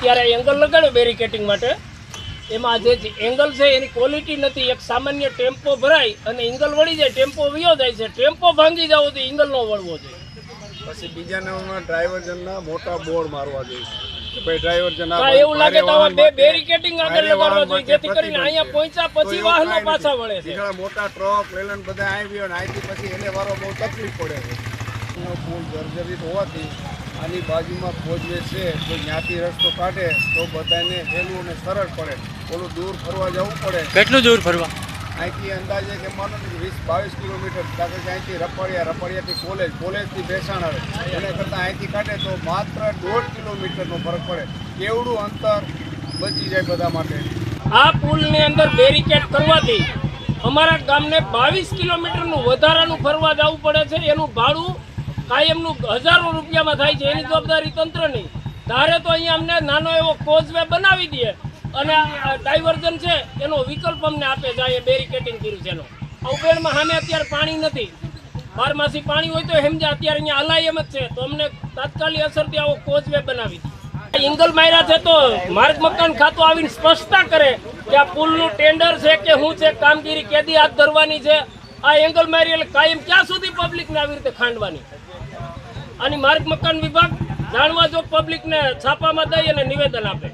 ત્યારે angle લગાડ્યો barricading માટે. એમાં જે એંગલ છે એની ક્વોલિટી નથી. એક સામાન્ય ટેમ્પો ભરાય અને એંગલ વળી જાય ટેમ્પો વયો જાય છે. ટેમ્પો ભાંગી જાવ તો એંગલ નો વળવો જોઈએ. પછી બીજા નંબરમાં ડ્રાઈવર જનના મોટા બોર્ડ મારવા જોઈએ. ભાઈ ડ્રાઈવર જન એવું લાગે તો બે બેરિકેટિંગ આગળ લગાડવા જોઈએ જેથી કરીને અહીંયા પહોંચ્યા પછી વાહનો પાછા વળે છે. મોટા ટ્રક લેલન બધા આવી અહીંથી પછી એને વારો બહુ તકલીફ પડે છે. એનો પુલ જર્જરિત હોવાથી આની બાજુમાં કોજવે છે તો ત્યાંથી રસ્તો કાઢે તો બધાને હેલવું અને સરળ પડે. થોડું દૂર ફરવા જવું પડે. કેટલું દૂર ફરવા? અહીંથી અંદાજે કે માનો કે વીસ બાવીસ કિલોમીટર. કારણ કે અહીંથી રપડિયા રપડિયાથી કોલેજ કોલેજથી ભેસાણ આવે. એને કરતાં અહીંથી કાઢે તો માત્ર દોઢ કિલોમીટરનો ફરક પડે. કેવડું અંતર બચી જાય બધા માટે. આ પુલની અંદર બેરિકેડ કરવાથી અમારા ગામને બાવીસ કિલોમીટરનું વધારાનું ફરવા જવું પડે છે. એનું ભાડું કાયમનું હજારો રૂપિયામાં થાય છે, એની જવાબદારી તંત્રની. ધારે તો અહીંયા અમને નાનો એવો કોઝવે બનાવી દે અને ડાયવર્ઝન છે, એનો વિકલ્પ અમને આપે જાય બેરિકેટિંગ કર્યું છે એનો. ઉબેરમાં સામે અત્યારે પાણી નથી. બારમાસી પાણી હોય તો સમજા અત્યારે અહીંયા અલાયમ એમ જ છે. તો અમને તાત્કાલિક અસરથી આવો કોઝવે બનાવી દે. એંગલ માર્યા છે તો માર્ગ મકાન ખાતું આવીને સ્પષ્ટતા કરે કે આ પુલનું ટેન્ડર છે કે શું છે, કામગીરી કેદી હાથ ધરવાની છે આ એંગલ મારી એટલે કાયમ ક્યાં સુધી પબ્લિકને આવી રીતે ખાંડવાની? આની માર્ગ મકાન વિભાગ જાણવા જો પબ્લિકને છાપામાં દઈ અને નિવેદન આપે.